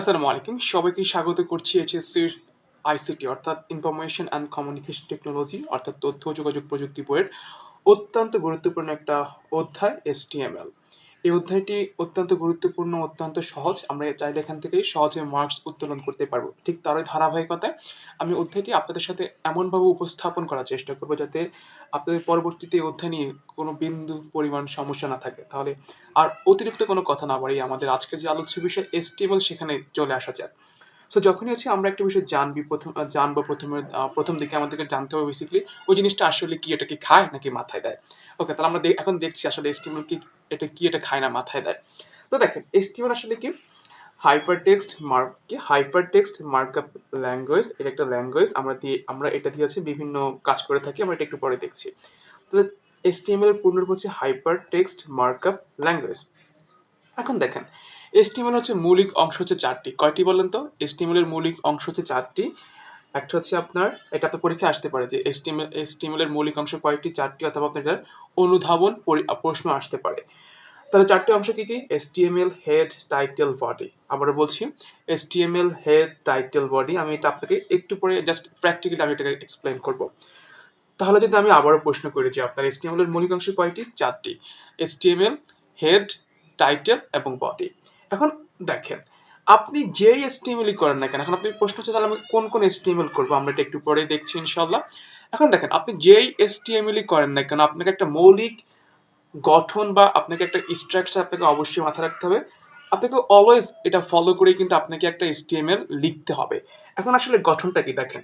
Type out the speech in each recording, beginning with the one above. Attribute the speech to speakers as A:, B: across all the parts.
A: আসসালামু আলাইকুম। সবাইকে স্বাগত করছি এইচএসসির আইসিটি, অর্থাৎ ইনফরমেশন অ্যান্ড কমিউনিকেশন টেকনোলজি অর্থাৎ তথ্য যোগাযোগ প্রযুক্তি বইয়ের অত্যন্ত গুরুত্বপূর্ণ একটা অধ্যায় এসটিএমএল এই অধ্যায়টি অত্যন্ত গুরুত্বপূর্ণ, অত্যন্ত সহজ। আমরা চাইলে এখান থেকেই সহজে মার্কস উত্তোলন করতে পারব। ঠিক তারই ধারাবাহিকতায় আমি অধ্যায়টি আপনাদের সাথে এমনভাবে উপস্থাপন করার চেষ্টা করব যাতে আপনাদের পরবর্তীতে এই অধ্যায় নিয়ে কোনো বিন্দু পরিমাণ সমস্যা না থাকে। তাহলে আর অতিরিক্ত কোনো কথা না বাড়িয়ে আমাদের আজকের যে আলোচ্য বিষয় এসটিএমএল সেখানে চলে আসা যাক। সো যখনই হচ্ছে আমরা একটা বিষয় জানবি, প্রথম, জানব প্রথমে প্রথম দিকে আমাদেরকে জানতে হবে বেসিক্যালি ওই জিনিসটা আসলে কি, এটা কি খায় নাকি মাথায় দেয়। ওকে তাহলে আমরা এখন দেখছি আসলে এসটিএমএল কি এটা কি এটা খায় না, মাথায় দেয়। তো দেখেন এসটিএমএল আসলে কি? হাইপার টেক্সট মার্ক কি? হাইপার টেক্সট মার্কআপ ল্যাঙ্গুয়েজ এটা একটা ল্যাঙ্গুয়েজ আমরা দিয়ে আমরা এটা দিয়ে হচ্ছে বিভিন্ন কাজ করে থাকি, আমরা এটা একটু পরে দেখছি। তাহলে এসটিএমএল এর পূর্ণরূপ হচ্ছে হাইপার টেক্সট মার্কআপ ল্যাঙ্গুয়েজ এখন দেখেন এসটিএমএল হচ্ছে মৌলিক অংশ হচ্ছে চারটি। কয়টি বলেন তো? এসটিএমএল এর মৌলিক অংশ হচ্ছে চারটি। একটা হচ্ছে আপনার, এটা আপনার পরীক্ষায় আসতে পারে যে এসটিএমএল এসটিএমএল মৌলিক অংশ কয়টি চারটি অথবা আপনার এটার অনুধাবন পরি- প্রশ্ন আসতে পারে। তাহলে চারটি অংশ কি কি? HTML head title body. আবারও বলছি এসটিএমএল হেড টাইটেল বডি। আমি এটা আপনাকে একটু পরে জাস্ট প্র্যাকটিক্যালি আমি এটাকে এক্সপ্লেন করব। তাহলে যদি আমি আবারও প্রশ্ন করি যে আপনার এসটিএমএল এর মৌলিক অংশ কয়টি? চারটি। এসটিএমএল হেড, টাইটেল এবং বডি। এখন দেখেন আপনি যেই এসটিএমএলই করেন না কেন, এখন আপনি প্রশ্ন হচ্ছে, তাহলে আমি কোন কোন এসটিএমএল করব? আমরা এটা একটু পরে দেখছি ইনশাল্লাহ এখন দেখেন, আপনি যেই এসটিএমএলই করেন না কেন, আপনাকে একটা মৌলিক গঠন বা আপনাকে একটা স্ট্রাকচার আপনাকে অবশ্যই মাথায় রাখতে হবে। আপনাকে অলওয়েজ এটা ফলো করে কিন্তু আপনাকে একটা এসটিএমএল লিখতে হবে। এখন আসলে গঠনটা কি? দেখেন,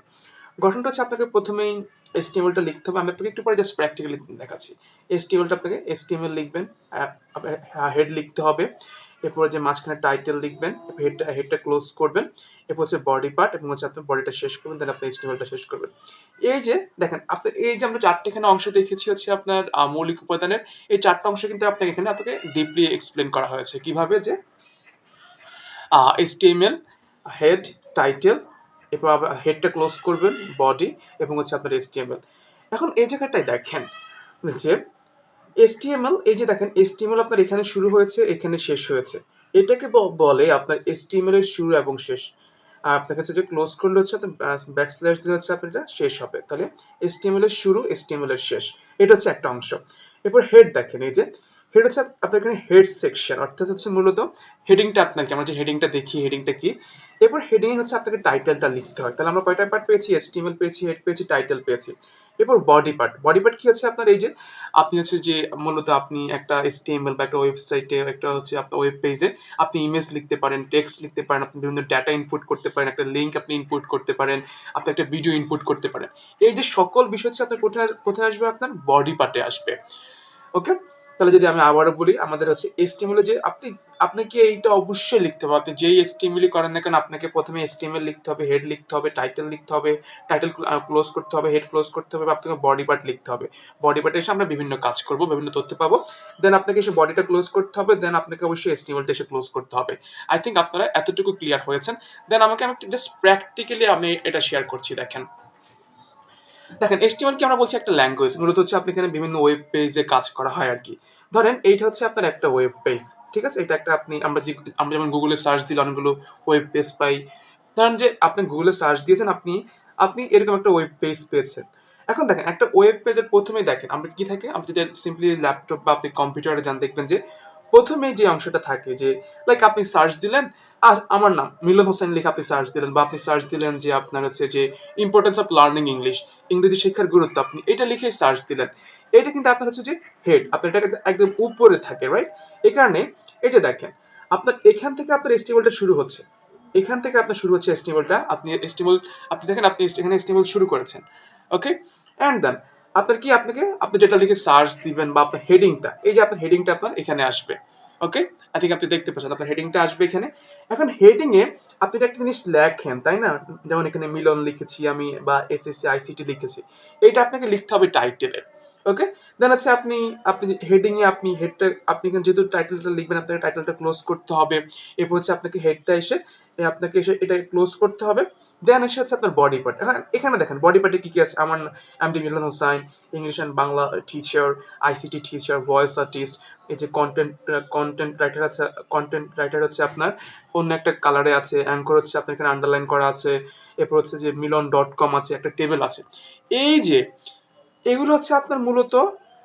A: গঠনটা হচ্ছে আপনাকে প্রথমেই এসটিএমএলটা লিখতে হবে। আমি আপনাকে একটু পরে জাস্ট প্র্যাকটিক্যালি দেখাচ্ছি। এসটিএমএলটা আপনাকে এসটিএমএল লিখবেন হেড লিখতে হবে। এরপরে যে মাঝখানে টাইটেল লিখবেন হেডটা হেডটা ক্লোজ করবেন, এরপর হচ্ছে বডি পার্ট এবং হচ্ছে আপনার বডিটা শেষ করবেন দেন আপনি এসটিএমএলটা শেষ করবেন। এই যে, দেখেন আপনি এই যে আমরা চারটে এখানে অংশ দেখেছি হচ্ছে আপনার মৌলিক উপাদানের, এই চারটা অংশ কিন্তু আপনাকে এখানে আপনাকে ডিপলি এক্সপ্লেন করা হয়েছে। কীভাবে যে এসটিএমএল হেড টাইটেল এরপর হেডটা ক্লোজ করবেন বডি এবং হচ্ছে আপনার এসটিএমএল এখন এই জায়গাটায় দেখেন যে এসটিএমএল এই যে দেখেন এসটিএমএল আপনার এখানে শুরু হয়েছে, এখানে শেষ হয়েছে। এটাকে বলে আপনার এসটিএমএল এর শুরু এবং শেষ। আর আপনার কাছে যে ক্লোজ করলে হচ্ছে ব্যাক স্ল্যাশ দিলে হচ্ছে আপনার এটা শেষ হবে। তাহলে এসটিএমএল এর শুরু এসটিএমএল এর শেষ। এটা হচ্ছে একটা অংশ। এরপর হেড দেখেন, এই যে হেড হচ্ছে আপ- আপনার এখানে হেড সেকশন অর্থাৎ হচ্ছে মূলত হেডিংটা আপনাকে, আমরা যে হেডিংটা দেখি হেডিংটা কি? এরপর হেডিং হচ্ছে আপনাকে টাইটেলটা লিখতে হয়। তাহলে আমরা কয়টা পার্ট পেয়েছি? এসটিএমএল পেয়েছি হেড পেয়েছি টাইটেল পেয়েছি। এরপর বডি পার্ট বডি পার্ট কি হচ্ছে আপনার? এই যে আপনি হচ্ছে যে মূলত আপনি একটা এসটিএমএল বা একটা ওয়েবসাইটে একটা হচ্ছে আপনার ওয়েব পেজে আপনি ইমেজ লিখতে পারেন টেক্সট লিখতে পারেন, আপনি বিভিন্ন ডাটা ইনপুট করতে পারেন, একটা লিঙ্ক আপনি ইনপুট করতে পারেন, আপনি একটা ভিডিও ইনপুট করতে পারেন। এই যে সকল বিষয় হচ্ছে আপনার কোথায় কোথায় আসবে? আপনার বডি পার্টে আসবে। ওকে তাহলে যদি আমি আবারও বলি, আমাদের হচ্ছে এসটিএমএল যে আপনি, আপনাকে এইটা অবশ্যই লিখতে হবে। আপনি যেই এসটিএমএল করেন না কেন, আপনাকে প্রথমে এসটিএমএল লিখতে হবে হেড লিখতে হবে টাইটেল লিখতে হবে টাইটেল ক্লোজ করতে হবে হেড ক্লোজ করতে হবে আপনাকে বডি পার্ট লিখতে হবে। বডি পার্টে এসে আমরা বিভিন্ন কাজ করব, বিভিন্ন তথ্য পাবো। দেন আপনাকে এসে বডিটা ক্লোজ করতে হবে দেন আপনাকে অবশ্যই এসটিএমএলটা এসে ক্লোজ করতে হবে। আই থিঙ্ক আপনারা এতটুকু ক্লিয়ার হয়েছেন। দেন আমাকে আমি জাস্ট প্র্যাকটিক্যালি আমি এটা শেয়ার করছি, দেখেন। দেখেন এসটিএমএল কি আমরা বলছি একটা ল্যাঙ্গুয়েজ মূলত হচ্ছে আপনি এখানে বিভিন্ন ওয়েব পেজে কাজ করা হয় আর কি। ধরেন, এইটা হচ্ছে আপনার একটা ওয়েব পেজ ঠিক আছে? এটা একটা আপনি, আমরা যে, আমরা যেমন গুগলে সার্চ দিলে অনেকগুলো ওয়েব পেজ পাই। ধরেন যে, আপনি গুগলে সার্চ দিয়েছেন, আপনি আপনি এরকম একটা ওয়েব পেজ পেয়েছেন। এখন দেখেন, একটা ওয়েব পেজের প্রথমেই দেখেন, আমরা কি থাকে? আপনি যদি সিম্পলি ল্যাপটপ বা আপনি কম্পিউটারে যান, দেখবেন যে প্রথমে যে অংশটা থাকে, যে লাইক আপনি সার্চ দিলেন আর আমার নাম মিলন হোসেন লিখে আপনি সার্চ দিলেন বা আপনি সার্চ দিলেন যে আপনার হচ্ছে যে ইম্পর্টেন্স অফ লার্নিং ইংলিশ ইংরেজি শিক্ষার গুরুত্ব, আপনি এটা লিখে সার্চ দিলেন। এটা কিন্তু আপনার হচ্ছে যে হেড আপনার এটা একদম উপরে থাকে রাইট এই কারণে এই যে দেখেন, আপনার এখান থেকে আপনার এস্টিমেলটা শুরু হচ্ছে। এখান থেকে আপনার শুরু হচ্ছে এস্টিমেলটা আপনি এস্টিমেল আপনি দেখেন আপনি এখানে এস্টিমেল শুরু করেছেন ওকে অ্যান্ড দেন আপনার কি আপনাকে, আপনি যেটা লিখে সার্চ দিবেন বা আপনার হেডিংটা এই যে আপনার হেডিংটা আপনার এখানে আসবে। ওকে আই থিঙ্ক আপনি দেখতে পাচ্ছেন, আপনার হেডিংটা আসবে এখানে। এখন হেডিং এ আপনি একটা জিনিস লেখেন, তাই না? যেমন এখানে মিলন লিখেছি আমি বা এসএসসি আইসিটি লিখেছি। এটা আপনাকে লিখতে হবে টাইটেলে ওকে দেন হচ্ছে আপনি আপনি হেডিং এ আপনি হেডটা আপনি এখানে যেহেতু টাইটেলটা লিখবেন, আপনাকে টাইটেলটা ক্লোজ করতে হবে। এরপর হচ্ছে আপনাকে হেডটা এসে আপনাকে এসে এটা ক্লোজ করতে হবে। দেন এসে হচ্ছে আপনার বডি পার্ট হ্যাঁ এখানে দেখেন বডি পার্টে কি কি আছে? আমার MD Milan Hossain English and Bangla teacher ICT teacher voice artist এই যে কন্টেন্ট কন্টেন্ট রাইটার আছে কন্টেন্ট রাইটার হচ্ছে আপনার, অন্য একটা কালারে আছে অ্যাঙ্কর হচ্ছে আপনার এখানে আন্ডারলাইন করা আছে, এরপর হচ্ছে যে মিলন ডট কম আছে, একটা টেবিল আছে। এই যে, এগুলো হচ্ছে আপনার মূলত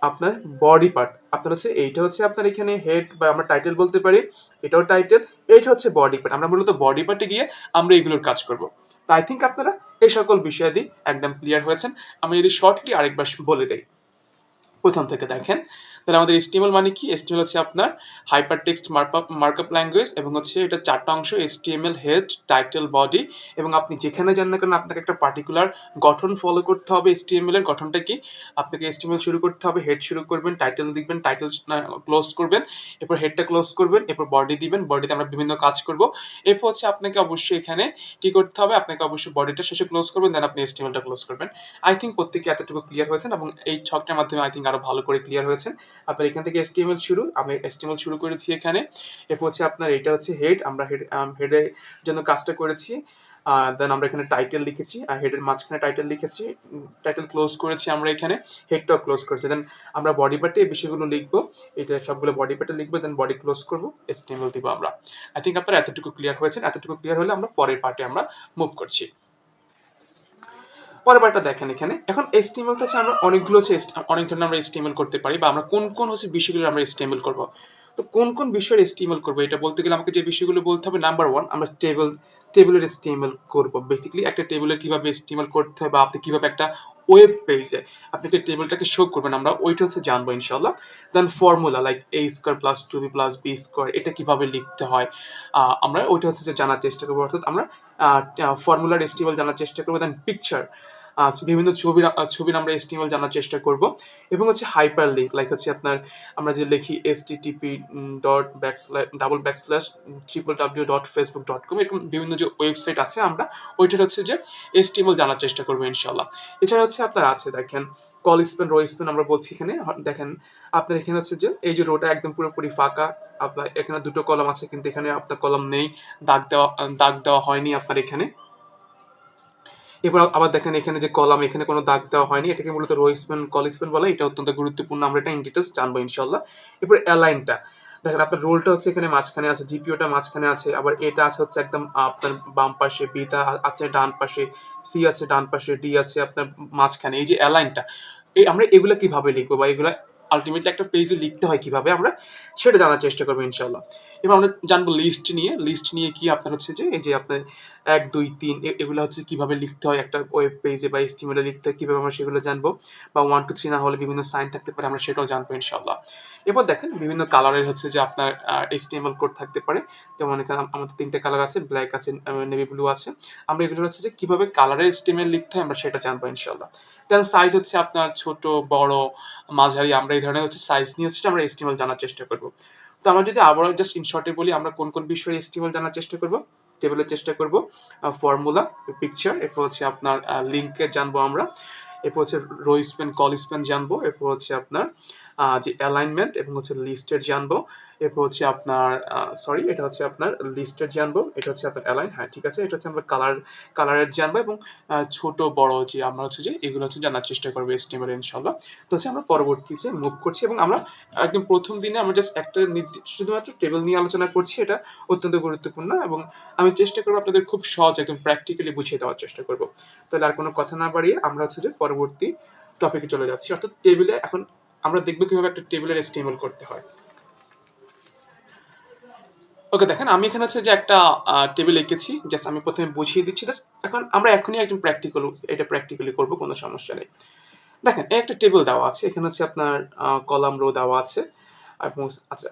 A: আপনার বডি পার্ট আপনার হচ্ছে, এইটা হচ্ছে আপনার এখানে হেড বা আমরা টাইটেল বলতে পারি, এটাও টাইটেল এইটা হচ্ছে বডি পার্ট আমরা মূলত বডি পার্টে গিয়ে আমরা এগুলোর কাজ করব। তো আই থিঙ্ক আপনারা এই সকল বিষয়াদি একদম ক্লিয়ার হয়েছেন। আমি যদি শর্টলি আরেকবার বলে দেই। প্রথম থেকে দেখেন তাহলে আমাদের এসটিএমএল মানে কি? এসটিএমএল হচ্ছে আপনার hyper text markup markup language এবং হচ্ছে এটা চারটা অংশ এসটিএমএল হেড টাইটেল বডি এবং আপনি যেখানে যান না কেন আপনাকে একটা পার্টিকুলার গঠন ফলো করতে হবে এসটিএমএল এর। গঠনটা কি? আপনাকে এসটিএমএল শুরু করতে হবে হেড শুরু করবেন টাইটেল দিবেন টাইটেল ক্লোজ করবেন, এরপর হেডটা ক্লোজ করবেন, এরপর বডি দিবেন বডিতে আমরা বিভিন্ন কাজ করব। এরপর হচ্ছে আপনাকে অবশ্যই এখানে কি করতে হবে? আপনাকে অবশ্যই বডিটা শেষে ক্লোজ করবেন দেন আপনি এসটিএমএলটা ক্লোজ করবেন। আই থিঙ্ক প্রত্যেকে এতটুকু ক্লিয়ার হয়েছেন এবং এই ছকটার মাধ্যমে আই থিঙ্ক আরও ভালো করে ক্লিয়ার হয়েছেন। আপনার এখান থেকে এসটিএমএল শুরু, আমি এসটিএমএল শুরু করেছি এখানে। এরপর হচ্ছে আপনার এটা হচ্ছে হেড আমরা হেড হেডের জন্য কাজটা করেছি। দেন আমরা এখানে টাইটেল লিখেছি আর হেডের মাঝখানে টাইটেল লিখেছি। টাইটেল ক্লোজ করেছি আমরা এখানে হেডটাও ক্লোজ করেছি। দেন আমরা বডি পার্টে এই বিষয়গুলো লিখব, এটা সবগুলো বডি পার্টে লিখব দেন বডি ক্লোজ করব এসটিএমএল দিব আমরা। আই থিঙ্ক আপনারা এতটুকু ক্লিয়ার হয়েছেন, এতটুকু ক্লিয়ার হলে আমরা পরের পার্টে আমরা মুভ করছি। পরের বারটা দেখেন এখানে। এখন এস্টিমেল হচ্ছে আমরা অনেকগুলো হচ্ছে অনেক ধরনের আমরা এস্টিমেল করতে পারি বা আমরা কোন কোন হচ্ছে বিষয়গুলো আমরা এস্টিমেল করব। তো কোন কোন বিষয়ের এস্টিমেল করব এটা বলতে গেলে আমাকে যে বিষয়গুলো বলতে হবে নাম্বার ওয়ান আমরা টেবিল টেবিলের এস্টিমেল করব। বেসিক্যালি একটা টেবিলের কীভাবে স্টিমেল করতে হয় বা আপনি কীভাবে একটা ওয়েব পেজে আপনি একটা টেবিলটাকে শো করবেন, আমরা ওইটা হচ্ছে জানব ইনশাল্লাহ then formula like A square plus two B plus B square এটা কীভাবে লিখতে হয় আমরা ওইটা হচ্ছে জানার চেষ্টা করব। অর্থাৎ আমরা ফর্মুলার এস্টিমেল জানার চেষ্টা করব দেন পিকচার বিভিন্ন ছবির ছবির আমরা এসটিএমএল জানার চেষ্টা করব। এবং হচ্ছে হাইপার লিঙ্ক লাইক হচ্ছে আপনার, আমরা যে লিখি HTTP dot back double back slash triple W dot Facebook dot com এরকম বিভিন্ন যে ওয়েবসাইট আছে আমরা, ওইটার হচ্ছে যে এসটিএমএল জানার চেষ্টা করব ইনশাল্লাহ এছাড়া হচ্ছে আপনার আছে দেখেন কল স্পেন রো স্পেন আমরা বলছি এখানে দেখেন, আপনার এখানে হচ্ছে যে এই যে রোটা একদম পুরোপুরি ফাঁকা, আপনার এখানে দুটো কলম আছে কিন্তু এখানে আপনার কলম নেই, দাগ দেওয়া দাগ দেওয়া হয়নি আপনার এখানে। এবার আবার দেখেন এখানে যে কলাম, এখানে কোনো দাগ দেওয়া হয়নি। এটাকে মূলত রো স্পেন বলে। এটা অত্যন্ত গুরুত্বপূর্ণ। আমরা এটা ইন ডিটেলস জানব ইনশাল্লাহ এরপর অ্যালাইনটা দেখেন আপনার রোলটা হচ্ছে এখানে মাঝখানে আছে জিপিওটা মাঝখানে আছে। আবার এটা আছে হচ্ছে একদম আপনার বাম পাশে বিটা আছে ডান পাশে সি আছে ডান পাশে ডি আছে আপনার মাঝখানে। এই যে অ্যালাইনটা এই আমরা এগুলো কীভাবে লিখব বা এগুলো আলটিমেটলি একটা পেজে লিখতে হয় কীভাবে আমরা, সেটা জানার চেষ্টা করব ইনশাল্লাহ এবার আমরা জানব লিস্ট নিয়ে। লিস্ট নিয়ে কি আপনার হচ্ছে যে, এই যে আপনার এক, দুই, তিন এগুলো হচ্ছে কীভাবে লিখতে হয়, একটা ওয়েব পেজে বা এস্টিমেলে লিখতে হয়, কীভাবে আমরা সেগুলো জানব, বা ওয়ান টু থ্রি না হলে বিভিন্ন সাইন থাকতে পারে, আমরা সেটাও জানব ইনশাল্লাহ এবার দেখেন বিভিন্ন কালারের হচ্ছে যে আপনার এস্টিএমএল কোড থাকতে পারে। যেমন এখানে আমাদের তিনটে কালার আছে ব্ল্যাক আছে নেভি ব্লু আছে। আমরা এগুলো হচ্ছে যে কীভাবে কালারের এস্টিএমএল লিখতে হয়, আমরা সেটা জানব ইনশাল্লাহ দেন সাইজ হচ্ছে আপনার ছোট, বড়, মাঝারি, আমরা এই ধরনের হচ্ছে সাইজ নিয়ে হচ্ছে আমরা এস্টিমেল জানার চেষ্টা করব। তো আমরা যদি আবারও জাস্ট ইন শর্টে বলি, আমরা কোন কোন বিষয়ে এস্টিমেল জানার চেষ্টা করব? টেবিলের চেষ্টা করব ফর্মুলা পিকচার এরপর হচ্ছে আপনার লিঙ্কের জানব আমরা, এরপর হচ্ছে রো স্পেন কল স্পেন জানব, এরপর হচ্ছে আপনার যে অ্যালাইনমেন্ট এবং হচ্ছে লিস্টের জানব। এরপর হচ্ছে আপনার সরি এটা হচ্ছে আপনার লিস্টের জানব, এটা হচ্ছে আপনার অ্যালাইন হ্যাঁ ঠিক আছে, এটা হচ্ছে আমরা কালার কালারের জানব এবং ছোট, বড় যে আমরা হচ্ছে যে এগুলো হচ্ছে জানার চেষ্টা করব এস্টিমেল ইনশাল্লাহ তো হচ্ছে আমরা পরবর্তীতে মুভ করছি এবং আমরা একদম প্রথম দিনে আমরা জাস্ট একটা শুধুমাত্র টেবিল নিয়ে আলোচনা করছি, এটা অত্যন্ত গুরুত্বপূর্ণ এবং আমি চেষ্টা করব আপনাদের খুব সহজ একদম প্র্যাকটিক্যালি বুঝিয়ে দেওয়ার চেষ্টা করব। তাহলে আর কোনো কথা না বাড়িয়ে আমরা হচ্ছে যে পরবর্তী টপিকে চলে যাচ্ছি। অর্থাৎ টেবিলে এখন আমরা দেখব কীভাবে একটা টেবিলের এস্টিমেল করতে হয়। ওকে দেখেন, আমি এখানে হচ্ছে যে একটা টেবিল এঁকেছি। জাস্ট আমি প্রথমে বুঝিয়ে দিচ্ছি জাস্ট এখন আমরা এখনই একদম প্র্যাকটিক্যাল এটা প্র্যাকটিক্যালি করব, কোনো সমস্যা নেই। দেখেন, এই একটা টেবিল দেওয়া আছে, এখানে হচ্ছে আপনার কলাম রো দেওয়া আছে। এবং আচ্ছা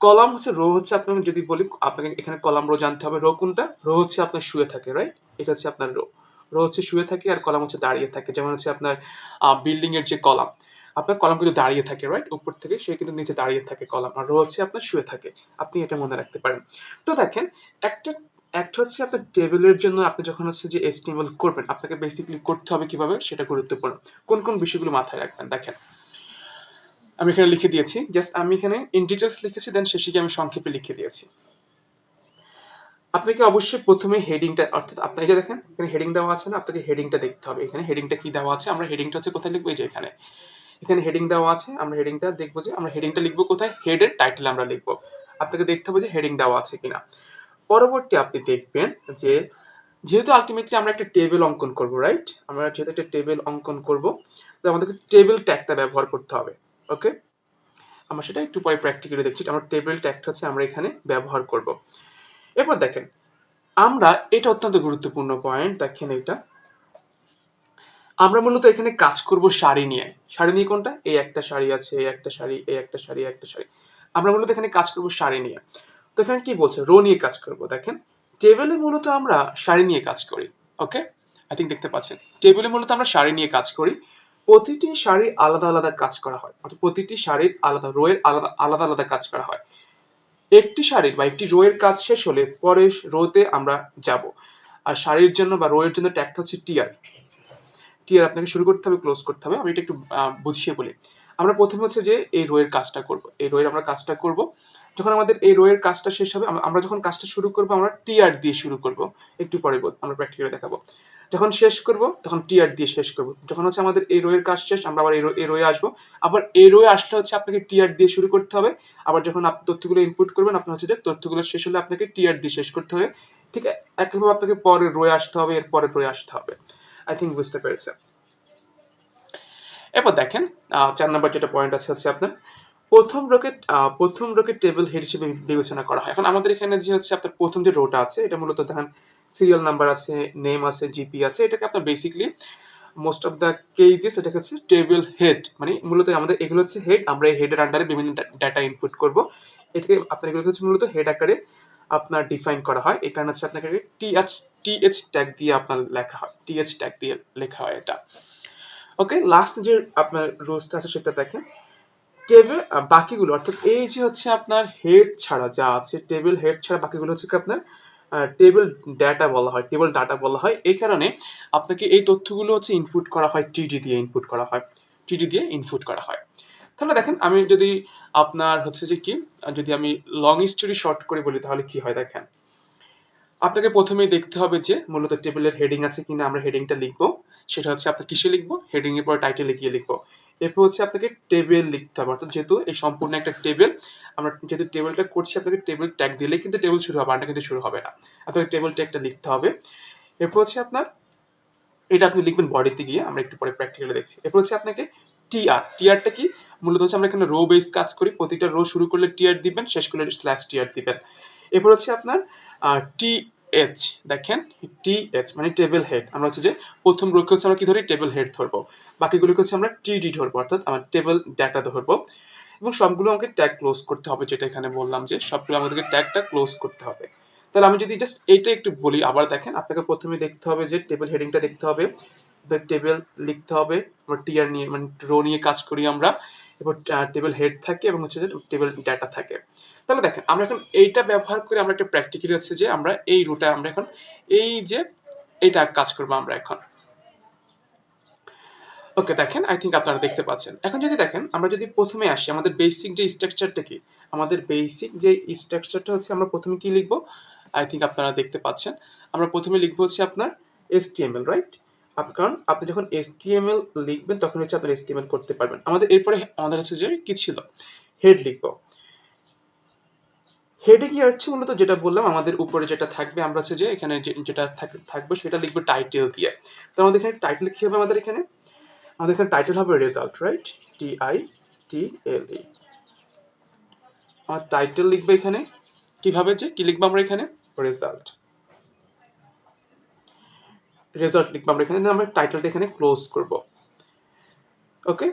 A: কলাম হচ্ছে রো হচ্ছে আপনাকে যদি বলি, আপনাকে এখানে কলাম রো জানতে হবে রো কোনটা? রো হচ্ছে আপনার শুয়ে থাকে রাইট এটা হচ্ছে আপনার রো রো হচ্ছে শুয়ে থাকে আর কলাম হচ্ছে দাঁড়িয়ে থাকে। যেমন হচ্ছে আপনার বিল্ডিং এর যে কলাম আপনার কলাম কিন্তু দাঁড়িয়ে থাকে রাইট উপর থেকে সে কিন্তু নিচে দাঁড়িয়ে থাকে, কলাম আর রো হচ্ছে আপনার শুয়ে থাকে। আপনি এটা মনে রাখতে পারেন। তো দেখেন, একটা একটা হচ্ছে আপনার টেবিলের জন্য আপনি যখন হচ্ছে যে এস্টিমেল করবেন, আপনাকে বেসিক্যালি করতে হবে কীভাবে? সেটা গুরুত্বপূর্ণ। কোন কোন বিষয়গুলো মাথায় রাখবেন? দেখেন, আমি এখানে লিখে দিয়েছি। জাস্ট আমি এখানে ইন ডিটেলস লিখেছি দেন শেষে আমি সংক্ষেপে লিখে দিয়েছি। আপনাকে অবশ্যই প্রথমে হেডিংটা অর্থাৎ আপনি যে দেখেন, এখানে হেডিং দেওয়া আছে না, আপনাকে হেডিংটা দেখতে হবে। এখানে হেডিংটা কি দেওয়া আছে? আমরা হেডিংটা হচ্ছে কোথায় লিখব? এই যে এখানে। এখানে হেডিং দেওয়া আছে, আমরা হেডিংটা দেখব যে, আমরা হেডিংটা লিখব কোথায়? হেডের টাইটেল আমরা লিখব। আপনাকে দেখতে হবে যে হেডিং দেওয়া আছে কিনা। পরবর্তী আপনি দেখবেন যে, যেহেতু আলটিমেটলি আমরা একটা টেবিল অঙ্কন করব রাইট আমরা যেহেতু একটা টেবিল অঙ্কন করব, তো আমাদেরকে টেবিল ট্যাগটা ব্যবহার করতে হবে ওকে আমরা সেটা একটু পরে প্র্যাকটিক্যালি দেখছি, আমরা টেবিল ট্যাগটা হচ্ছে আমরা এখানে ব্যবহার করব। এরপর দেখেন, আমরা এটা অত্যন্ত গুরুত্বপূর্ণ পয়েন্ট দেখেন এটা। আমরা মূলত এখানে কাজ করব শাড়ি নিয়ে। শাড়ি নিয়ে কোনটা? এই একটা শাড়ি আছে, এই একটা শাড়ি, এই একটা শাড়ি একটা শাড়ি। আমরা মূলত এখানে কাজ করব শাড়ি নিয়ে। তো এখানে কি বলছে? রো নিয়ে কাজ করব। দেখেন, টেবিলে মূলত আমরা শাড়ি নিয়ে কাজ করি, ওকে? আই থিঙ্ক দেখতে পাচ্ছেন। টেবিলে মূলত আমরা শাড়ি নিয়ে কাজ করি। প্রতিটি শাড়ি আলাদা আলাদা কাজ করা হয়। অর্থাৎ প্রতিটি শাড়ির আলাদা, রোয়ের আলাদা আলাদা আলাদা কাজ করা হয়। একটি শাড়ির বা একটি রোয়ের কাজ শেষ হলে পরের রোতে আমরা যাব। আর শাড়ির জন্য বা রোয়ের জন্য ট্যাগটা হচ্ছে টিয়ার। টিয়ার আপনাকে শুরু করতে হবে ক্লোজ করতে হবে। আমি এটা একটু বুঝিয়ে বলি। আমরা প্রথমে হচ্ছে যে এই রোয়ের কাজটা করব। এই রোয়ের আমরা কাজটা করব। যখন আমাদের এই রোয়ের কাজটা শেষ হবে আমরা যখন কাজটা শুরু করব, আমরা টিআর দিয়ে শুরু করব। একটু পরে আমরা প্র্যাকটিক্যালি দেখাবো। যখন শেষ করব, তখন টিআর দিয়ে শেষ করব। যখন হচ্ছে আমাদের এই রোয়ের কাজ শেষ, আমরা আবার এই রোয়ে আসব। আবার এই রোয়ে আসলে হচ্ছে আপনাকে টিআর দিয়ে শুরু করতে হবে। আবার যখন আপনি তথ্যগুলো ইনপুট করবেন, আপনার হচ্ছে যে তথ্যগুলো শেষ হলে আপনাকে টিআর দিয়ে শেষ করতে হবে। ঠিক আছে একইভাবে আপনাকে পরের রোয়ে আসতে হবে এর পরের রোয়ে আসতে হবে। আই থিঙ্ক বুঝতে পেরেছে। এরপর দেখেন চার নম্বর যেটা পয়েন্ট আছে হচ্ছে আপনার, প্রথম রকেট প্রথম রকেট টেবিল হেড হিসেবে বিবেচনা করা হয়। এখন আমাদের এখানে যে হচ্ছে আপনার প্রথম যে রোটা আছে, এটা মূলত দেখেন সিরিয়াল নাম্বার আছে নেম আছে জিপি আছে, এটাকে আপনার basically most of the cases এটা হচ্ছে টেবিল হেড মানে মূলত আমাদের এগুলো হচ্ছে হেড আমরা এই হেডের আন্ডারে বিভিন্ন ডাটা ইনপুট করব। এটাকে আপনার এগুলো হচ্ছে মূলত হেড আকারে আপনার ডিফাইন করা হয়। এই কারণে হচ্ছে আপনাকে টিএচ টিএচ ট্যাগ দিয়ে আপনার লেখা হয় টিএচ ট্যাগ দিয়ে লেখা হয় এটা। ওকে লাস্ট যে আপনার রোজটা আছে সেটা দেখেন। টেবিল বাকিগুলো, অর্থাৎ এই যে হচ্ছে আপনার হেড ছাড়া যা আছে টেবিল হেড ছাড়া বাকিগুলো হচ্ছে আপনার টেবিল ডাটা বলা হয় টেবিল ডাটা বলা হয়। এই কারণে আপনাকে এই তথ্যগুলো হচ্ছে ইনপুট করা হয় টিডি দিয়ে ইনপুট করা হয় টিডি দিয়ে ইনপুট করা হয়। তাহলে দেখেন, আমি যদি আপনার হচ্ছে যে কি, যদি আমি লং স্টোরি শর্ট করে বলি, তাহলে কি হয় দেখেন? আপনাকে প্রথমেই দেখতে হবে যে মূলত টেবিলের হেডিং আছে কিনা, আমরা হেডিংটা লিখব। সেটা হচ্ছে আপনার কিসে লিখব? হেডিং এর পর টাইটেলে গিয়ে লিখব। এরপর হচ্ছে আপনাকে টেবিল লিখতে হবে। অর্থাৎ যেহেতু এই সম্পূর্ণ একটা টেবিল আমরা যেহেতু টেবিলটা করছি, আপনাকে টেবিল ট্যাগ দিলে কিন্তু টেবিল শুরু হবে আনটা কিন্তু শুরু হবে না। আপনাকে টেবিল ট্যাগটা লিখতে হবে। এরপর হচ্ছে আপনার, এটা আপনি লিখবেন বডিতে গিয়ে, আমরা একটু পরে প্র্যাকটিক্যালি দেখছি। এরপর হচ্ছে আপনাকে টিআর টিআরটা কি? মূলত হচ্ছে আমরা এখানে রো বেস কাজ করি। প্রতিটা রো শুরু করলে টিআর দিবেন, শেষ করলে স্ল্যাশ টিআর দিবেন। এরপর হচ্ছে আপনার টি এইচ দেখেন টি এইচ মানে টেবিল হেড আমরা হচ্ছে যে প্রথম রোকে হচ্ছে আমরা কি ধরি? টেবিল হেড ধরবো। বাকিগুলোকে হচ্ছে আমরা টিডি ধরবো, অর্থাৎ আমার টেবিল ডাটা ধরবো। এবং সবগুলো আমাকে ট্যাগ ক্লোজ করতে হবে, যেটা এখানে বললাম যে সবগুলো আমাদেরকে ট্যাগটা ক্লোজ করতে হবে। তাহলে আমি যদি জাস্ট এইটা একটু বলি, আবার দেখেন, আপনাকে প্রথমে দেখতে হবে যে টেবিল হেডিংটা দেখতে হবে। টেবিল লিখতে হবে, আমরা টিআর নিয়ে মানে রো নিয়ে কাজ করি আমরা। এরপর টেবিল হেড থাকে এবং হচ্ছে যে টেবিল ডাটা থাকে। তাহলে দেখেন, আমরা এখন এইটা ব্যবহার করে আমরা একটা প্র্যাকটিক্যালি হচ্ছে যে আমরা এই রুটে আমরা এখন এই যে এটা কাজ করব আমরা এখন। ওকে দেখেন আই থিঙ্ক আপনারা দেখতে পাচ্ছেন। এখন যদি দেখেন, আমরা যদি প্রথমে আসি, আমাদের বেসিক যে স্ট্রাকচারটা কি? আমাদের বেসিক যে স্ট্রাকচারটা হচ্ছে আমরা প্রথমে কি লিখব? আই থিঙ্ক আপনারা দেখতে পাচ্ছেন। আমরা প্রথমে লিখব হচ্ছে আপনার এসটিএমএল রাইট কারণ আপনি যখন এসটিএমএল লিখবেন, তখন হচ্ছে আপনার এসটিএমএল করতে পারবেন। আমাদের এরপরে আমাদের হচ্ছে যে কি ছিল? হেড লিখব। হেডে কি হচ্ছে মূলত যেটা বললাম, আমাদের উপরে যেটা থাকবে, আমরা হচ্ছে যে এখানে যেটা থাক- থাকবে সেটা লিখব টাইটেল দিয়ে। তো আমাদের এখানে টাইটেল কি হবে আমাদের এখানে? আমাদের এখানে টাইটেল হবে result right T I T L E আমার টাইটেল লিখবে এখানে। কীভাবে যে? কি লিখব আমরা এখানে? রেজাল্ট রেজাল্ট লিখব আমরা এখানে আমরা টাইটেলটা এখানে ক্লোজ করব। ওকে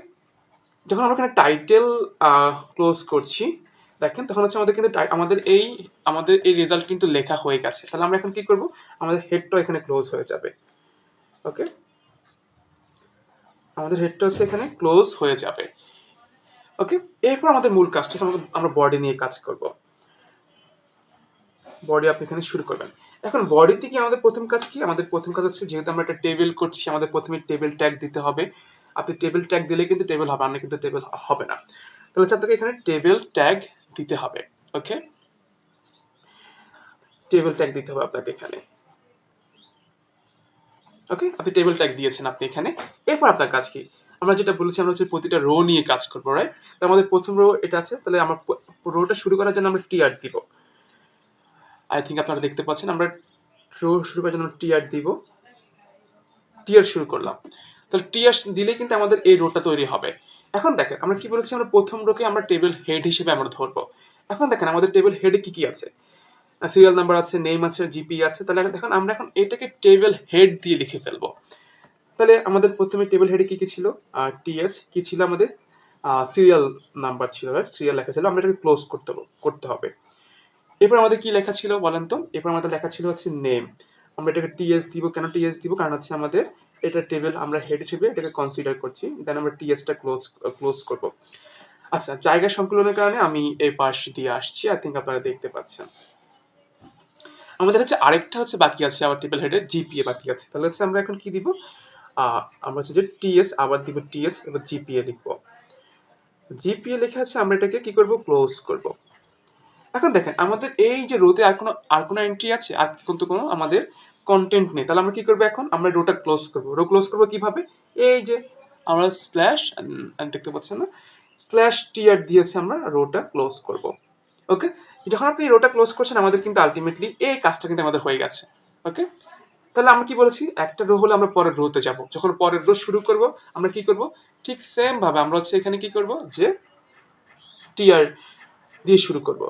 A: যখন আমরা এখানে টাইটেল ক্লোজ করছি দেখেন, তখন হচ্ছে আমাদের কিন্তু আমাদের এই আমাদের এই রেজাল্ট কিন্তু লেখা হয়ে গেছে। তাহলে আমরা এখন কি করব? আমাদের হেডটা এখানে ক্লোজ হয়ে যাবে। ওকে আমাদের হেডটা হচ্ছে এখানে ক্লোজ হয়ে যাবে। ওকে এরপর আমাদের মূল কাজটা হচ্ছে আমরা বডি নিয়ে কাজ করব। বডি আপনি এখানে শুরু করবেন। এখন বডিতে কি আমাদের প্রথম কাজ কি? আমাদের প্রথম কাজ হচ্ছে, যেহেতু আমরা একটা টেবিল করছি, আমাদের প্রথমে টেবিল ট্যাগ দিতে হবে। আপনি টেবিল ট্যাগ দিলে কিন্তু টেবিল হবে না, কিন্তু টেবিল হবে না। তাহলে হচ্ছে আপনাকে এখানে টেবিল ট্যাগ দিতে হবে ওকে টেবিল ট্যাগ দিতে হবে আপনাকে এখানে। ওকে আপনি টেবিল ট্যাগ দিয়েছেন আপনি এখানে। এরপর আপনার কাজ কি? আমরা যেটা বলেছি, আমরা হচ্ছে প্রতিটা রো নিয়ে কাজ করব রাইট তো আমাদের প্রথম রো এটা আছে, তাহলে আমরা রোটা শুরু করার জন্য আমরা টিআর দিব। আই থিঙ্ক আপনারা দেখতে পাচ্ছেন, আমরা রো শুরু করার জন্য টিআর দিব। টিআর শুরু করলাম। তাহলে টিআর দিলে কিন্তু আমাদের এই রোটা তৈরি হবে। এখন দেখেন, আমরা কি বলেছি? আমরা প্রথম রোকে আমরা টেবিল হেড হিসেবে আমরা ধরবো। এখন দেখেন, আমাদের টেবিল হেডে কি কি আছে? সিরিয়াল নাম্বার আছে নেম আছে জিপি আছে। তাহলে দেখুন, আমরা এখন এটাকে টেবিল হেড দিয়ে লিখে ফেলব। তাহলে আমাদের প্রথমে টেবিল হেডে কি কি ছিল? আর টিএচ কি ছিল আমাদের? সিরিয়াল নাম্বার ছিল সিরিয়াল লেখা ছিল। আমরা এটাকে ক্লোজ করতে করতে হবে। এরপর আমাদের কি লেখা ছিল বলেন তো? এরপর আমাদের লেখা ছিল হচ্ছে নেম আমরা এটাকে টিএস দিব। কেন টিএস দিব? কারণ হচ্ছে আমাদের এটা টেবিল আমরা হেড হিসেবে এটাকে কনসিডার করছি দেন আমরা টিএসটা ক্লোজ ক্লোজ করব। আচ্ছা জায়গা সংকুলনের কারণে আমি এই পাশ দিয়ে আসছি আই থিঙ্ক আপনারা দেখতে পাচ্ছেন। আমাদের হচ্ছে আরেকটা হচ্ছে বাকি আছে, আবার টেবিল হেডে জিপিএ বাকি আছে। তাহলে হচ্ছে আমরা এখন কি দিব? আমরা হচ্ছে যে টিএস আবার দিব টিএস এবার জিপিএ লিখব। জিপিএ লেখা আছে, আমরা এটাকে কি করব? ক্লোজ করব। এখন দেখেন, আমাদের এই যে রোতে আর কোনো আর কোনো এন্ট্রি আছে, আর কিন্তু কোনো আমাদের কন্টেন্ট নেই। তাহলে আমরা কি করব এখন? আমরা রোটা ক্লোজ করব। রো ক্লোজ করব কীভাবে? এই যে আমরা স্ল্যাশ দেখতে পাচ্ছেন না? স্ল্যাশ টিয়ার দিয়েছে আমরা রোটা ক্লোজ করব। ওকে যখন আপনি রোটা ক্লোজ করছেন, আমাদের কিন্তু আলটিমেটলি এই কাজটা কিন্তু আমাদের হয়ে গেছে। ওকে তাহলে আমরা কি বলেছি? একটা রো হলে আমরা পরের রোতে যাব। যখন পরের রো শুরু করব, আমরা কি করব? ঠিক সেম ভাবে আমরা হচ্ছে এখানে কি করব? যে টিয়ার দিয়ে শুরু করব।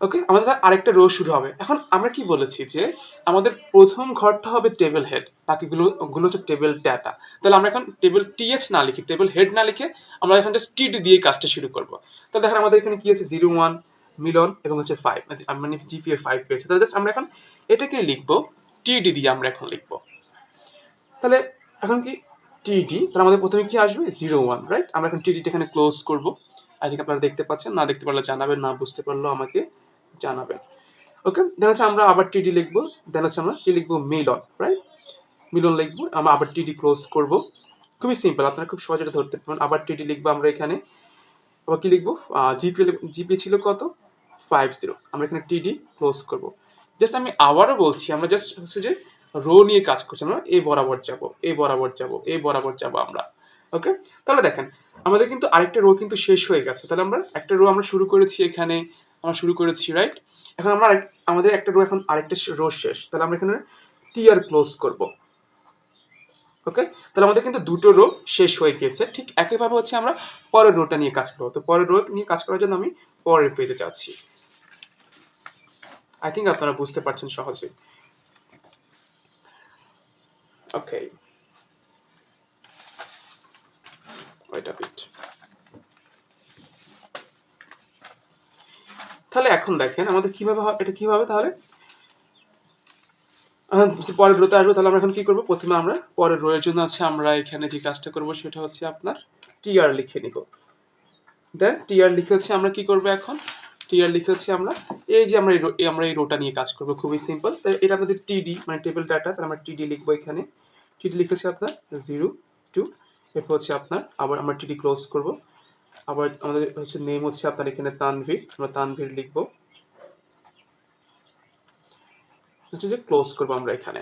A: ওকে আমাদের আরেকটা রো শুরু হবে। এখন আমরা কি বলেছি যে, আমাদের প্রথম ঘরটা হবে টেবিল হেড বাকিগুলো গুলো হচ্ছে টেবিল ডাটা তাহলে আমরা এখন টেবিল টিএচ না লিখি টেবিল হেড না লিখে আমরা এখন জাস্ট টিডি দিয়ে কাজটা শুরু করব। তাহলে দেখেন আমাদের এখানে কি আছে? জিরো ওয়ান মিলন এবং হচ্ছে ফাইভ মানে জিপি এর ফাইভ পেয়েছে। তাহলে জাস্ট আমরা এখন এটাকে লিখব টিডি দিয়ে আমরা এখন লিখব। তাহলে এখন কি? টিডি তাহলে আমাদের প্রথমে কি আসবে? জিরো ওয়ান রাইট আমরা এখন টিডিটা এখানে ক্লোজ করব। আই থিঙ্ক আপনারা দেখতে পাচ্ছেন, না দেখতে পারলে জানাবেন, না বুঝতে পারলেও আমাকে জানাবেন। ওকে দেন হচ্ছে আমরা আবার টিডি লিখব। দেন হচ্ছে আমরা কি লিখব? মিলন রাইট মিলন লিখব। আমরা আবার টিডি ক্লোজ করব। খুবই সিম্পল আপনারা খুব সহজে ধরতে পারবেন। আবার টিডি লিখব আমরা এখানে। আবার কি লিখব? জিপি জিপি ছিল কত? ফাইভ জিরো আমরা এখানে টিডি ক্লোজ করব। জাস্ট আমি আবারও বলছি, আমরা জাস্ট হচ্ছে যে রো নিয়ে কাজ করছি। আমরা এই বরাবর যাব এই বরাবর যাব এই বরাবর যাব আমরা। ওকে তাহলে দেখেন, আমাদের কিন্তু আরেকটা রো কিন্তু শেষ হয়ে গেছে। তাহলে আমরা একটা রো আমরা শুরু করেছি এখানে। আমরা শুরু করেছি রাইট এখন আমরা আমাদের একটা রো এখন আরেকটা রো শেষ। তাহলে আমরা এখানে টিআর ক্লোজ করব। ওকে তাহলে আমাদের কিন্তু দুটো রো শেষ হয়ে গিয়েছে। ঠিক একইভাবে হচ্ছে আমরা পরের রোটা নিয়ে কাজ করব। তো পরের রো নিয়ে কাজ করার জন্য আমি পরের পেজে যাচ্ছি। আই থিঙ্ক আপনারা বুঝতে পারছেন সহজে ওকে ওয়েট আ বিট তাহলে এখন দেখেন আমাদের কীভাবে এটা কীভাবে তাহলে? পরের রোতে আসবে, তাহলে আমরা এখন কি করব? প্রথমে আমরা পরের রোয়ের জন্য আছে আমরা এখানে যে কাজটা করব, সেটা হচ্ছে আপনার টিআর লিখে নিব। দেন টিআর লিখে হচ্ছে আমরা কি করব এখন? টিআর লিখে হচ্ছে আমরা, এই যে আমরা এই আমরা এই রোটা নিয়ে কাজ করব, খুবই সিম্পল তাই এটা আমাদের টিডি মানে টেবিল ডাটা তাহলে আমরা টিডি লিখব এখানে। টিডি লিখেছে আপনার জিরো টু এরপর হচ্ছে আপনার আবার আমরা টিডি ক্লোজ করব। আবার আমাদের হচ্ছে নেম হচ্ছে আপনার এখানে তানভীর। আমরা তানভীর লিখব। হচ্ছে যে ক্লোজ করব আমরা এখানে।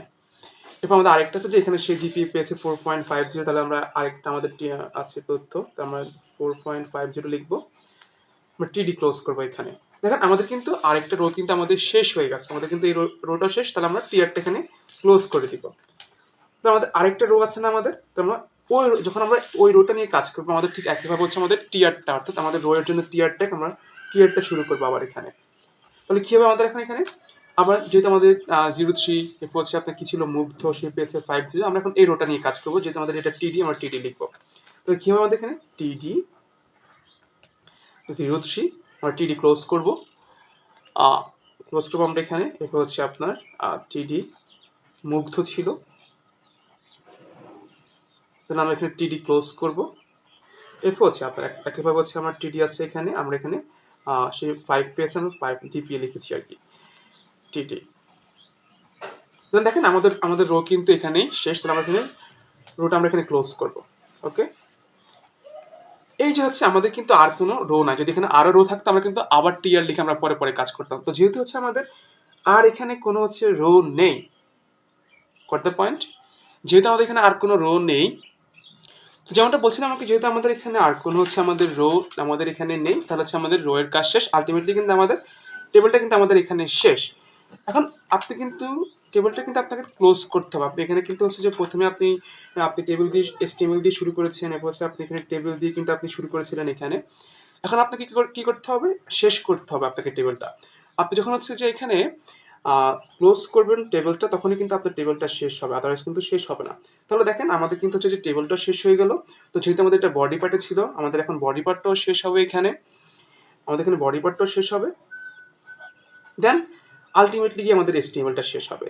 A: এরপর আমাদের আরেকটা আছে যে এখানে সে জিপি পেয়েছে ফোর পয়েন্ট ফাইভ জিরো তাহলে আমরা আরেকটা আমাদের আছে তথ্য। আমরা ফোর পয়েন্ট ফাইভ জিরো লিখব। আমরা টিডি ক্লোজ করব এখানে। দেখেন, আমাদের কিন্তু আরেকটা রো কিন্তু আমাদের শেষ হয়ে গেছে। আমাদের কিন্তু এই রোটা শেষ, তাহলে আমরা টিয়ারটা এখানে ক্লোজ করে দিব। তো আমাদের আরেকটা রো আছে না আমাদের? তো আমরা ওই যখন আমরা ওই রোটা নিয়ে কাজ করব, আমাদের ঠিক একইভাবে হচ্ছে আমাদের টিয়ারটা অর্থাৎ আমাদের রোয়ের জন্য টিয়ারটা আমরা টিয়ারটা শুরু করব আবার এখানে। তাহলে কি হবে আমাদের এখানে এখানে? আবার যেহেতু আমাদের জিরো থ্রি এরপর হচ্ছে আপনার কী ছিল? মুগ্ধ, সে পেয়েছে ফাইভ জিরো আমরা এখন এই রোটা নিয়ে কাজ করব, যেহেতু আমাদের এটা টিডি আমরা টিডি লিখব। তো কি হবে আমাদের এখানে? টিডি জিরো থ্রি আমরা টিডি ক্লোজ করব। ক্লোজ করব আমরা এখানে, এরপর হচ্ছে আপনার টিডি মুগ্ধ ছিল। তাহলে আমরা এখানে টিডি ক্লোজ করব। এরপর হচ্ছে আপনার এক- একইভাবে হচ্ছে আমার টিডি আছে এখানে, আমরা এখানে সেই ফাইভ পেয়েছে আমরা ফাইভ জিপিএ লিখেছি আর কি। টিডি দেখেন আমাদের আমাদের রো কিন্তু এখানেই শেষ, তাহলে আমরা এখানে রোটা আমরা এখানে ক্লোজ করব ওকে এই যে হচ্ছে আমাদের কিন্তু আর কোনো রো নাই, যদি এখানে আরও রো থাকতো, আমরা কিন্তু আবার টিআর লিখে আমরা পরে পরে কাজ করতাম। তো যেহেতু হচ্ছে আমাদের আর এখানে কোনো হচ্ছে রো নেই করতে পয়েন্ট যেহেতু আমাদের এখানে আর কোনো রো নেই যেমনটা বলছিলাম আমাকে, যেহেতু আমাদের এখানে আর কোনো হচ্ছে আমাদের রো আমাদের এখানে নেই, তাহলে হচ্ছে আমাদের রো এর কাজ শেষ। আলটিমেটলি কিন্তু আমাদের টেবিলটা কিন্তু আমাদের এখানে শেষ। এখন আপনি কিন্তু টেবিলটা কিন্তু আপনাকে ক্লোজ করতে হবে। আপনি এখানে কিন্তু হচ্ছে যে প্রথমে আপনি আপনি টেবিল দিয়ে এস্টিমেল দিয়ে শুরু করেছেন, এরপর হচ্ছে আপনি এখানে টেবিল দিয়ে কিন্তু আপনি শুরু করেছিলেন এখানে। এখন আপনাকে কি করতে হবে? শেষ করতে হবে আপনাকে টেবিলটা আপনি যখন হচ্ছে যে এখানে ক্লোজ করবেন টেবিলটা তখনই কিন্তু আপনার টেবিলটা শেষ হবে আদারওয়াইজ কিন্তু শেষ হবে না। তাহলে দেখেন, আমাদের কিন্তু হচ্ছে যে টেবিলটা শেষ হয়ে গেল। তো যেহেতু আমাদের একটা বডি পার্টে ছিল, আমাদের এখন বডি পার্টটাও শেষ হবে এখানে। আমাদের এখানে বডি পার্টটাও শেষ হবে। দেন আলটিমেটলি গিয়ে আমাদের এস টেবিলটা শেষ হবে।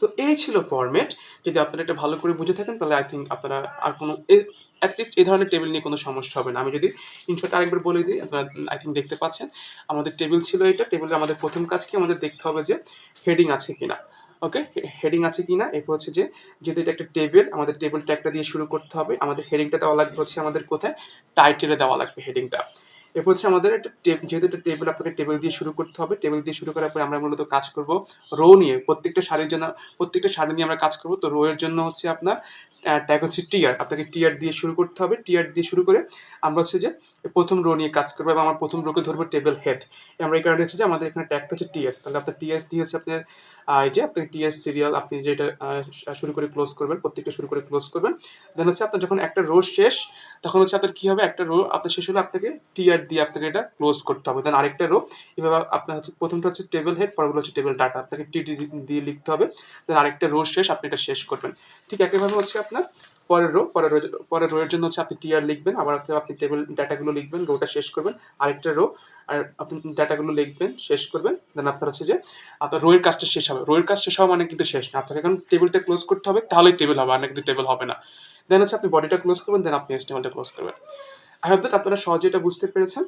A: তো এই ছিল ফর্মেট যদি আপনারা এটা ভালো করে বুঝে থাকেন, তাহলে আই থিঙ্ক আপনারা আর কোনো অ্যাটলিস্ট এই ধরনের টেবিল নিয়ে কোনো সমস্যা হবে না। আমি যদি ইনশর্ট আরেকবার বলে দিই, আপনারা আই থিঙ্ক দেখতে পাচ্ছেন। আমাদের টেবিল ছিল এটা। টেবিলে আমাদের প্রথম কাজ কি? আমাদের দেখতে হবে যে হেডিং আছে কিনা। ওকে হেডিং আছে কি না এরপর হচ্ছে যে যদি এটা একটা টেবিল আমাদের টেবিল ট্যাগটা দিয়ে শুরু করতে হবে। আমাদের হেডিংটা দেওয়া লাগবে হচ্ছে আমাদের কোথায়? টাইটেলে দেওয়া লাগবে হেডিংটা এরপর হচ্ছে আমাদের যেহেতু একটা টেবিল আপনাকে টেবিল দিয়ে শুরু করতে হবে টেবিল দিয়ে শুরু করার পরে আমরা মূলত কাজ করব রো নিয়ে। প্রত্যেকটা শাড়ির জন্য, প্রত্যেকটা শাড়ি নিয়ে আমরা কাজ করব। তো রো এর জন্য হচ্ছে আপনার ট্যাগ হচ্ছে টিয়ার আপনাকে টিয়ার দিয়ে শুরু করতে হবে। টিয়ার দিয়ে শুরু করে আমরা হচ্ছে যে প্রথম রো নিয়ে কাজ করব এবং আমার প্রথম রোকে ধরবো টেবিল হেড আমরা এই কারণে হচ্ছে যে আমাদের এখানে ট্যাগটা হচ্ছে টিএস তাহলে আপনার টিএস দিয়ে হচ্ছে আপনার এই যে আপনাকে টিএস সিরিয়াল আপনি যেটা শুরু করে ক্লোজ করবেন, প্রত্যেকটা শুরু করে ক্লোজ করবেন। দেন হচ্ছে আপনার যখন একটা রো শেষ, তখন হচ্ছে আপনার কী হবে? একটা রো আপনার শেষ হলে আপনাকে টিআর দিয়ে আপনাকে এটা ক্লোজ করতে হবে। দেন আরেকটা রো এভাবে আপনার হচ্ছে, প্রথমটা হচ্ছে টেবিল হেড পরগুলো হচ্ছে টেবিল ডাটা আপনাকে টি দিয়ে লিখতে হবে। দেন আরেকটা রো শেষ, আপনি এটা শেষ করবেন। ঠিক একইভাবে হচ্ছে আপনার পরের রো পরের রো পরের রো এর জন্য হচ্ছে আপনি টিআর লিখবেন, আবার হচ্ছে আপনি টেবিল ডাটাগুলো লিখবেন রোটা শেষ করবেন। আরেকটা রো আর আপনি ডাটাগুলো লিখবেন, শেষ করবেন। দেন আপনার হচ্ছে যে, আপনার রোয়ের কাজটা শেষ হবে। রোয়ের কাজ শেষ হওয়া মানে কিন্তু শেষ না। আপনাকে এখন টেবিলটা ক্লোজ করতে হবে, তাহলেই টেবিল হবে, আর কিন্তু টেবিল হবে না। দেন হচ্ছে আপনি বডিটা ক্লোজ করবেন দেন আপনি এস্টিমেলটা ক্লোজ করবেন। আই হোপ দ্যাট আপনারা সহজে এটা বুঝতে পেরেছেন।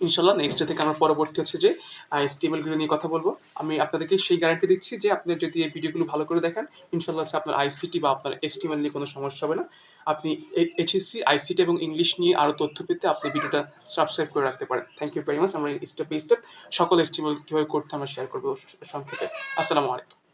A: ইনশাল্লাহ নেক্সট ডে থেকে আমরা পরবর্তী হচ্ছে যে এস্টিমেলগুলো নিয়ে কথা বলব। আমি আপনাদেরকে সেই গ্যারান্টি দিচ্ছি যে আপনি যদি এই ভিডিওগুলো ভালো করে দেখেন ইনশাল্লাহ হচ্ছে আপনার আইসিটি বা আপনার এস্টিমেল নিয়ে কোনো সমস্যা হবে না। আপনি এইচএসসি আইসিটি এবং ইংলিশ নিয়ে আরও তথ্য পেতে আপনি ভিডিওটা সাবস্ক্রাইব করে রাখতে পারেন। থ্যাংক ইউ ভেরি মাচ আমরা স্টেপ বাই স্টেপ সকল এস্টিমেল কীভাবে করতে আমরা শেয়ার করব সংক্ষেপে। আসসালামু আলাইকুম।